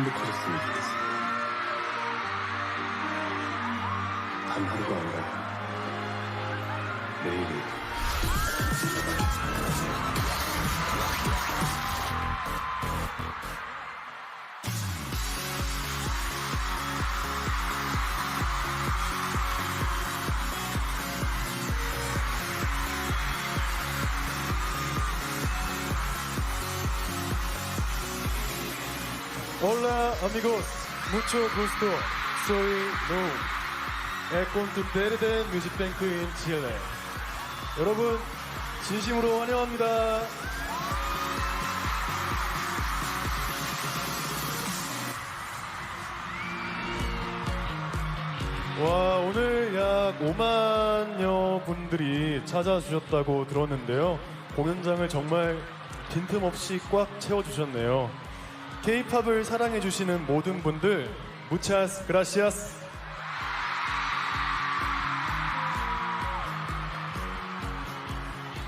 행복하셨으면 좋겠어요. 단 하루가 아니라 매일이 Hola amigos, mucho gusto. Soy No. Welcome to Verde Music Bank in Chile. 여러분 진심으로 환영합니다. 와 오늘 약 5만여 분들이 찾아주셨다고 들었는데요. 공연장을 정말 빈틈없이 꽉 채워주셨네요. K-팝을 사랑해 주시는 모든 분들, 무차스 그라시아스.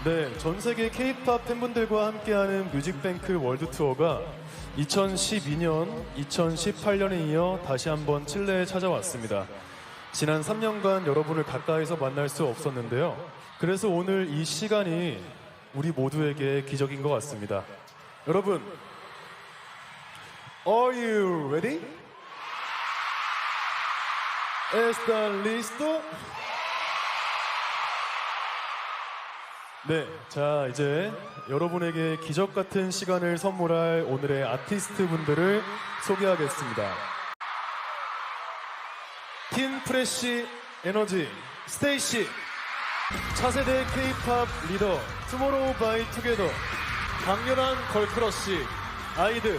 네, 전 세계 K-팝 팬분들과 함께하는 뮤직뱅크 월드 투어가 2012년, 2018년에 이어 다시 한번 칠레에 찾아왔습니다. 지난 3년간 여러분을 가까이서 만날 수 없었는데요. 그래서 오늘 이 시간이 우리 모두에게 기적인 것 같습니다. 여러분, Are you ready? ¿Está listo? 네, 자 이제 여러분에게 기적 같은 시간을 선물할 오늘의 아티스트 분들을 소개하겠습니다. 팀 프레쉬 에너지 스테이시 차세대 K-팝 리더 투모로우 바이 투게더 강렬한 걸크러쉬 아이들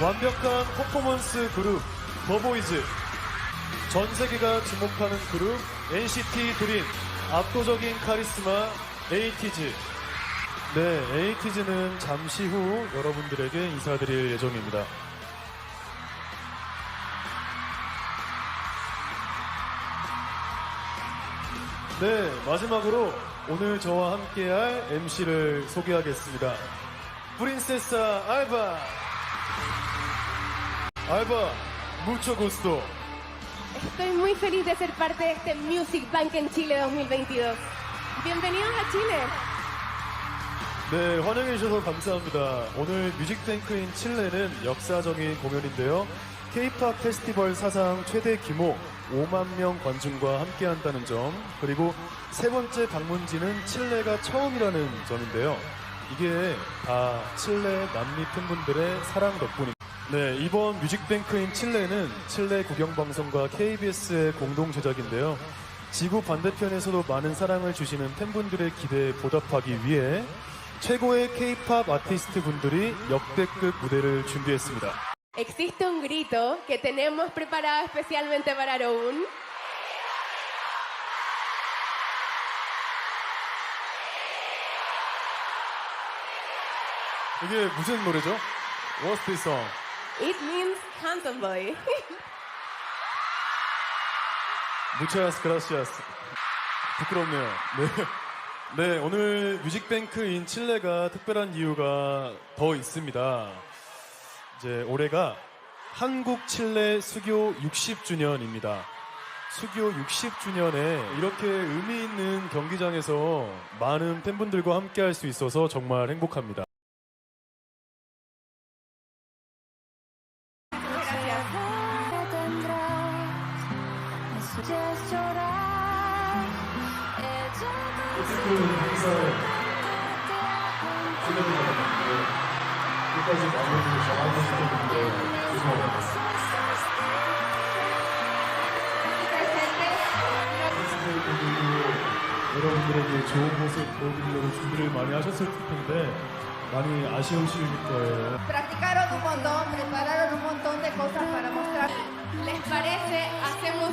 완벽한 퍼포먼스 그룹 더보이즈. 전 세계가 주목하는 그룹 NCT 드림 압도적인 카리스마 에이티즈. 네 에이티즈는 잠시 후 여러분들에게 인사드릴 예정입니다. 네 마지막으로 오늘 저와 함께할 MC를 소개하겠습니다. 프린세사 알바 알바 무초 구스토 Estoy muy feliz de ser parte de este Music Bank en Chile 2022. Bienvenidos a Chile. 네, 환영해 주셔서 감사합니다. 오늘 뮤직뱅크인 칠레는 역사적인 공연인데요. K-팝 페스티벌 사상 최대 규모 5만 명 관중과 함께한다는 점, 그리고 세 번째 방문지는 칠레가 처음이라는 점인데요. 이게 다 칠레 남미 팬분들의 사랑 덕분입니다. 네, 이번 뮤직뱅크인 칠레는 칠레 국영방송과 KBS의 공동 제작인데요. 지구 반대편에서도 많은 사랑을 주시는 팬분들의 기대에 보답하기 위해 최고의 K-팝 아티스트 분들이 역대급 무대를 준비했습니다. Existe un grito que tenemos preparado especialmente para Roun. 이게 무슨 노래죠? What's this song? It means handsome boy. 무차스 그라시아스 부끄럽네요. 네. 네, 오늘 뮤직뱅크인 칠레가 특별한 이유가 더 있습니다. 이제 올해가 한국 칠레 수교 60주년입니다. 수교 60주년에 이렇게 의미 있는 경기장에서 많은 팬분들과 함께 할 수 있어서 정말 행복합니다. Just llorar. 여러분들에게 좋은 모습 보여드리려고 준비를 많이 하셨을 텐데 많이 아쉬우실 거예요. Practicaron un montón, prepararon un montón de cosas para mostrar. ¿Les parece? Hacemos